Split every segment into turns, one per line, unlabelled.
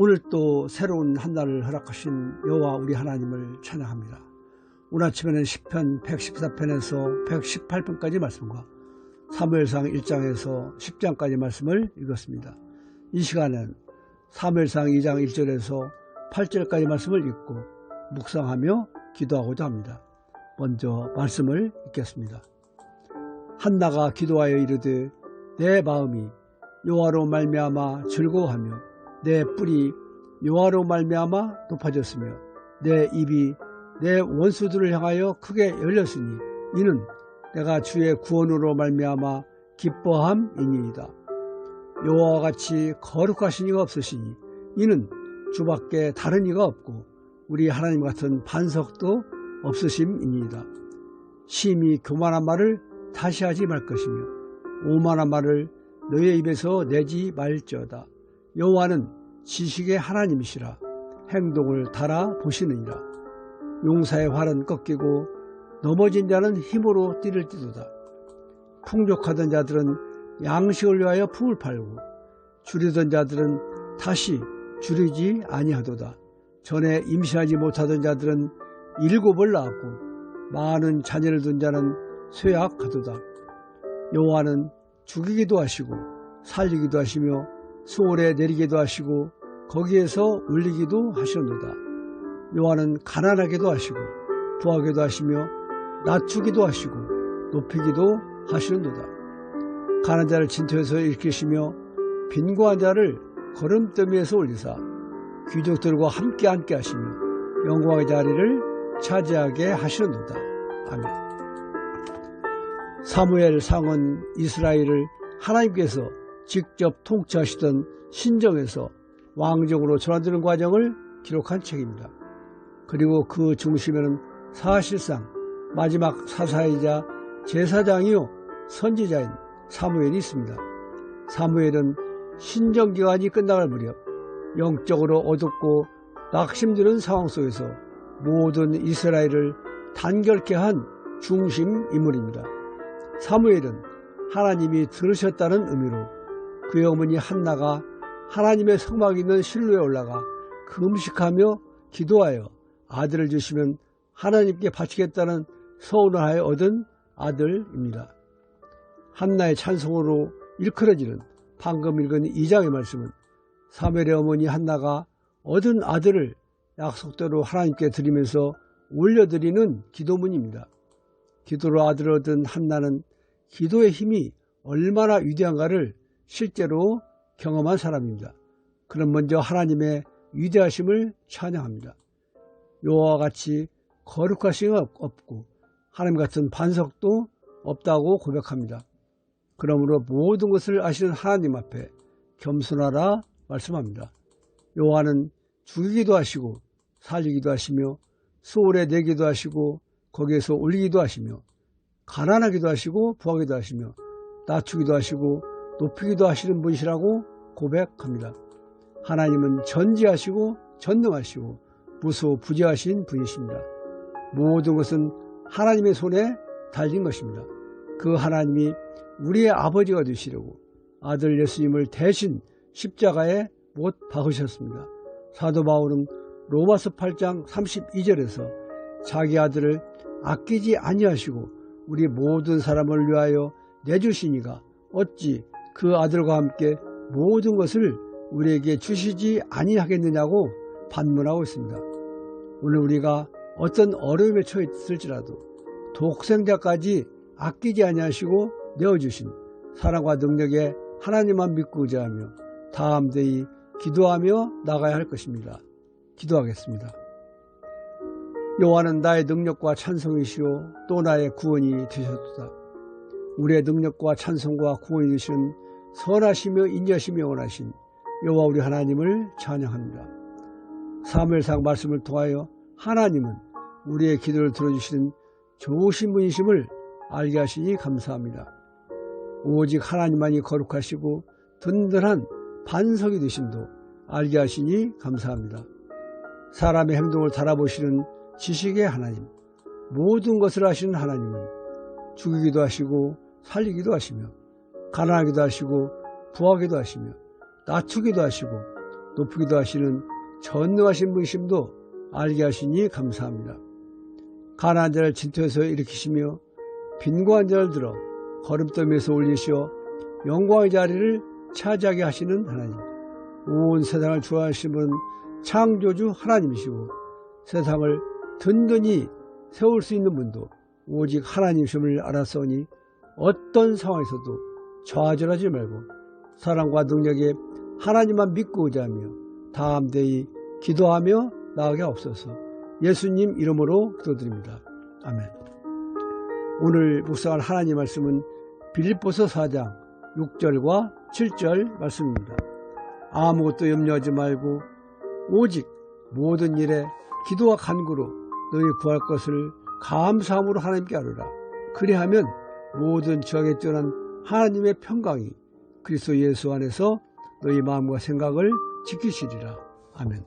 오늘 또 새로운 한 날을 허락하신 여호와 우리 하나님을 찬양합니다. 오늘 아침에는 10편 114편에서 118편까지 말씀과 사무엘상 1장에서 10장까지 말씀을 읽었습니다. 이 시간은 사무엘상 2장 1절에서 8절까지 말씀을 읽고 묵상하며 기도하고자 합니다. 먼저 말씀을 읽겠습니다. 한나가 기도하여 이르되 내 마음이 여호와로 말미암아 즐거워하며 내 뿔이 여호와로 말미암아 높아졌으며 내 입이 내 원수들을 향하여 크게 열렸으니 이는 내가 주의 구원으로 말미암아 기뻐함이니이다. 여호와와 같이 거룩하신 이가 없으시니 이는 주밖에 다른 이가 없고 우리 하나님 같은 반석도 없으심이니이다. 심히 교만한 말을 다시 하지 말 것이며 오만한 말을 너의 입에서 내지 말지어다. 여호와는 지식의 하나님이시라 행동을 달아 보시느니라. 용사의 활은 꺾이고 넘어진 자는 힘으로 띠를 띠도다. 풍족하던 자들은 양식을 위하여 품을 팔고 줄이던 자들은 다시 줄이지 아니하도다. 전에 임신하지 못하던 자들은 일곱을 낳았고 많은 자녀를 둔 자는 쇠약하도다. 여호와는 죽이기도 하시고 살리기도 하시며 수월에 내리기도 하시고 거기에서 울리기도 하시는도다. 여호와는 가난하게도 하시고 부하게도 하시며 낮추기도 하시고 높이기도 하시는도다. 가난 자를 진토에서 일으키시며 빈고한 자를 걸음더미에서 올리사 귀족들과 함께 앉게 하시며 영광의 자리를 차지하게 하시는도다. 아멘. 사무엘 상은 이스라엘을 하나님께서 직접 통치하시던 신정에서 왕정으로 전환되는 과정을 기록한 책입니다. 그리고 그 중심에는 사실상 마지막 사사이자 제사장이요 선지자인 사무엘이 있습니다. 사무엘은 신정기간이 끝나갈 무렵 영적으로 어둡고 낙심드는 상황 속에서 모든 이스라엘을 단결케 한 중심 인물입니다. 사무엘은 하나님이 들으셨다는 의미로 그의 어머니 한나가 하나님의 성막이 있는 실로에 올라가 금식하며 기도하여 아들을 주시면 하나님께 바치겠다는 소원을 하여 얻은 아들입니다. 한나의 찬송으로 일컬어지는 방금 읽은 2장의 말씀은 사멜의 어머니 한나가 얻은 아들을 약속대로 하나님께 드리면서 올려드리는 기도문입니다. 기도로 아들을 얻은 한나는 기도의 힘이 얼마나 위대한가를 실제로 경험한 사람입니다. 그럼 먼저 하나님의 위대하심을 찬양합니다. 여호와 같이 거룩하신 없고 하나님 같은 반석도 없다고 고백합니다. 그러므로 모든 것을 아시는 하나님 앞에 겸손하라 말씀합니다. 여호와는 죽이기도 하시고 살리기도 하시며 수월에 내기도 하시고 거기에서 올리기도 하시며 가난하기도 하시고 부하기도 하시며 낮추기도 하시고 높이기도 하시는 분이시라고 고백합니다. 하나님은 전지하시고 전능하시고 무소부지하신 분이십니다. 모든 것은 하나님의 손에 달린 것입니다. 그 하나님이 우리의 아버지가 되시려고 아들 예수님을 대신 십자가에 못 박으셨습니다. 사도 바울은 로마서 8장 32절에서 자기 아들을 아끼지 아니하시고 우리 모든 사람을 위하여 내주시니가 어찌 그 아들과 함께 모든 것을 우리에게 주시지 아니하겠느냐고 반문하고 있습니다. 오늘 우리가 어떤 어려움에 처했을지라도 독생자까지 아끼지 아니하시고 내어주신 사랑과 능력에 하나님만 믿고 의지하며 다음대히 기도하며 나가야 할 것입니다. 기도하겠습니다. 여호와는 나의 능력과 찬송이시오 또 나의 구원이 되셨도다. 우리의 능력과 찬송과 구원이 되시는 선하시며 인자시며 원하신 여호와 우리 하나님을 찬양합니다. 사무엘상 말씀을 통하여 하나님은 우리의 기도를 들어주시는 좋으신 분이심을 알게 하시니 감사합니다. 오직 하나님만이 거룩하시고 든든한 반석이 되심도 알게 하시니 감사합니다. 사람의 행동을 달아보시는 지식의 하나님, 모든 것을 하시는 하나님은 죽이기도 하시고 살리기도 하시며 가난하기도 하시고 부하기도 하시며 낮추기도 하시고 높이기도 하시는 전능하신 분이심도 알게 하시니 감사합니다. 가난한 자를 진토에서 일으키시며 빈곤한 자를 들어 거름더미에서 올리시어 영광의 자리를 차지하게 하시는 하나님. 온 세상을 주하신 분 창조주 하나님이시고 세상을 든든히 세울 수 있는 분도 오직 하나님이심을 알았으니 어떤 상황에서도 좌절하지 말고 사랑과 능력에 하나님만 믿고 의지하며 담대히 기도하며 나아가게 없어서 예수님 이름으로 기도드립니다. 아멘. 오늘 묵상할 하나님 말씀은 빌립보서 4장 6절과 7절 말씀입니다. 아무것도 염려하지 말고 오직 모든 일에 기도와 간구로 너희 구할 것을 감사함으로 하나님께 아뢰라. 그리하면 모든 지역에 뛰어난 하나님의 평강이 그리스도 예수 안에서 너희 마음과 생각을 지키시리라. 아멘.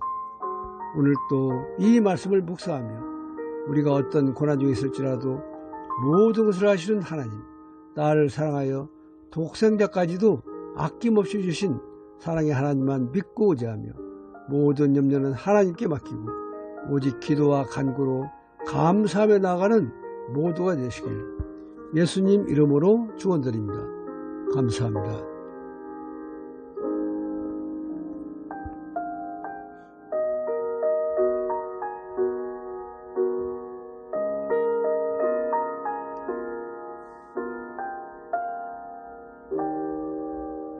오늘 또 이 말씀을 묵상하며 우리가 어떤 고난 중에 있을지라도 모든 것을 하시는 하나님, 나를 사랑하여 독생자까지도 아낌없이 주신 사랑의 하나님만 믿고 의지하며 모든 염려는 하나님께 맡기고 오직 기도와 간구로 감사하며 나가는 모두가 되시길 예수님 이름으로 축원드립니다. 감사합니다.